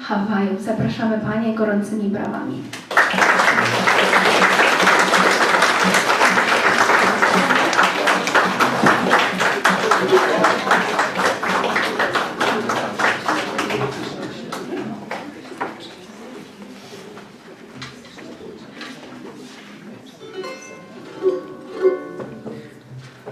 Hawajów. Zapraszamy Panie gorącymi brawami.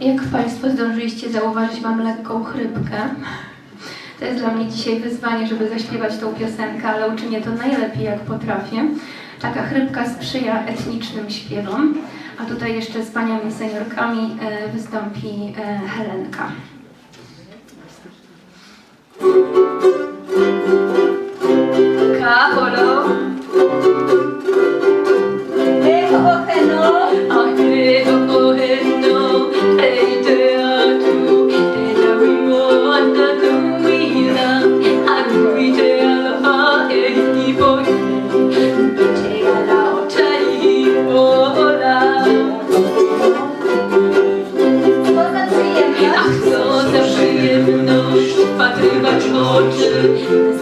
Jak Państwo zdążyliście zauważyć, mam lekką chrypkę. To jest dla mnie dzisiaj wyzwanie, żeby zaśpiewać tą piosenkę, ale uczynię to najlepiej, jak potrafię. Taka chrypka sprzyja etnicznym śpiewom, a tutaj jeszcze z paniami seniorkami e, wystąpi e, Helenka. Oczy są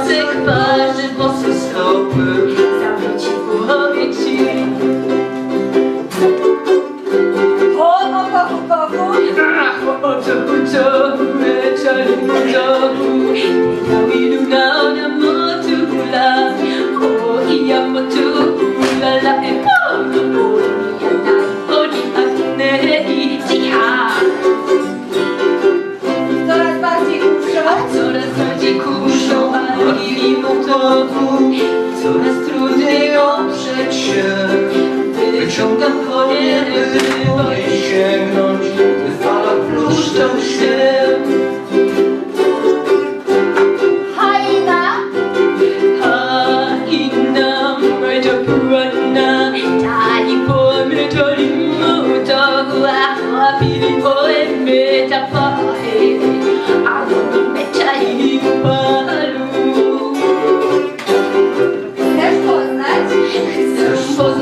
piasek parzy bose stopy, zawróci głowie ci.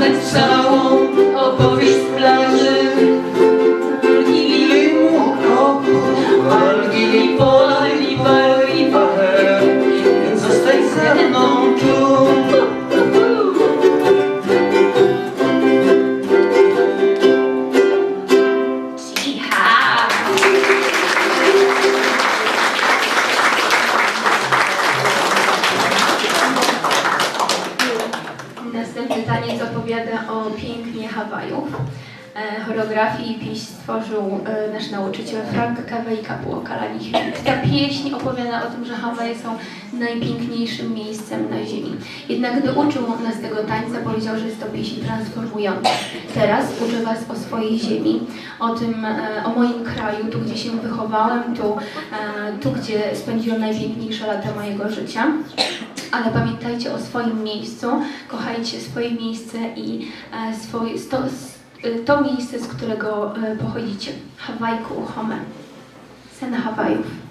Shalom. Choreografię i pieśń stworzył e, nasz nauczyciel Frank Kawej Kapuo Kalanichwik. Ta pieśń opowiada o tym, że Hawaje są najpiękniejszym miejscem na ziemi. Jednak gdy uczył nas tego tańca, powiedział, że jest to pieśń transformująca. Teraz uczę Was o swojej ziemi, o tym, e, o moim kraju, tu gdzie się wychowałem, tu, e, tu gdzie spędziłem najpiękniejsze lata mojego życia. Ale pamiętajcie o swoim miejscu, kochajcie swoje miejsce i e, swoje, sto, to miejsce, z którego e, pochodzicie. Hawajku Home. Sen Hawajów.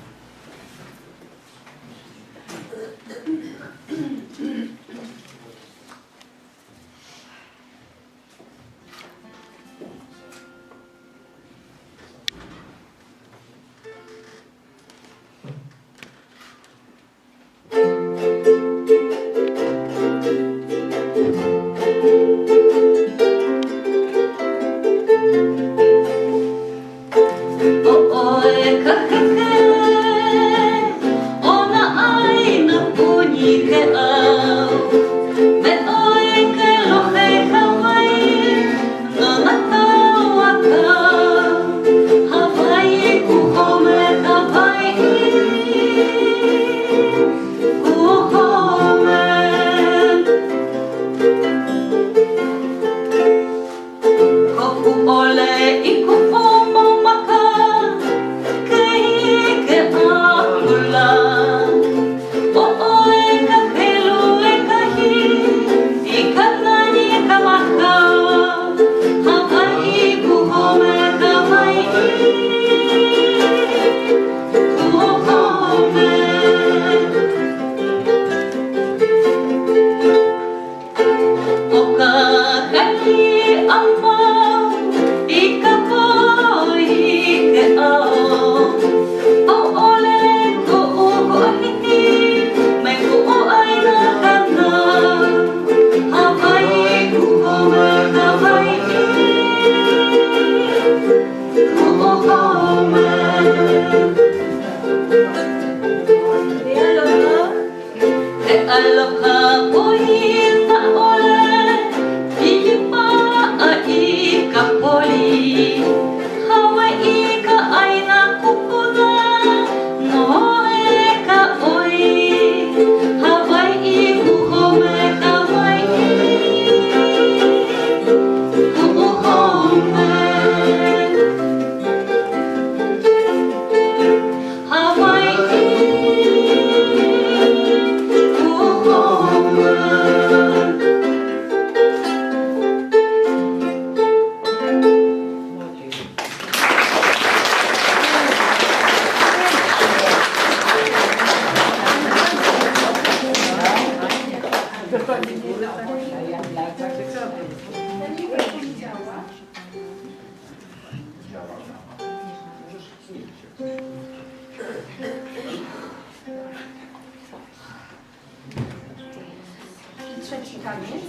Trzeci taniec.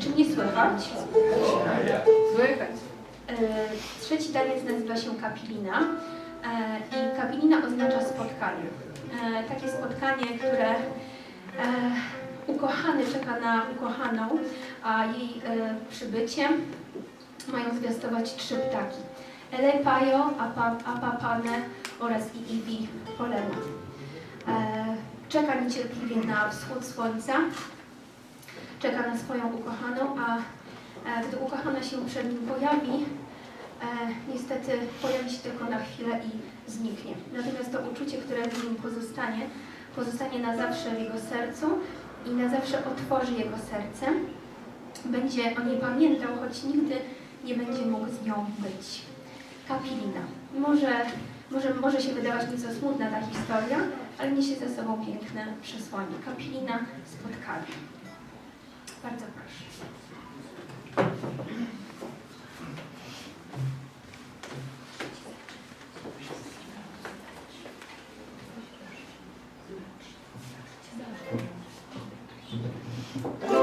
Czy mnie słychać? Słychać. E, trzeci taniec nazywa się kapilina e, i kapilina oznacza spotkanie. E, takie spotkanie, które ukochany czeka na ukochaną, a jej e, przybyciem mają zwiastować trzy ptaki. Elepajo, Apa- Apapane oraz Iibi Polema. E, Czeka niecierpliwie na wschód słońca, czeka na swoją ukochaną, a E, Gdy ukochana się przed nim pojawi, niestety pojawi się tylko na chwilę i zniknie. Natomiast to uczucie, które w nim pozostanie, pozostanie na zawsze w jego sercu i na zawsze otworzy jego serce. Będzie o niej pamiętał, choć nigdy nie będzie mógł z nią być. Kapilina. Może, może, może się wydawać nieco smutna ta historia, ale niesie ze sobą piękne przesłanie. Kapilina spotkania. Bardzo proszę. Yeah.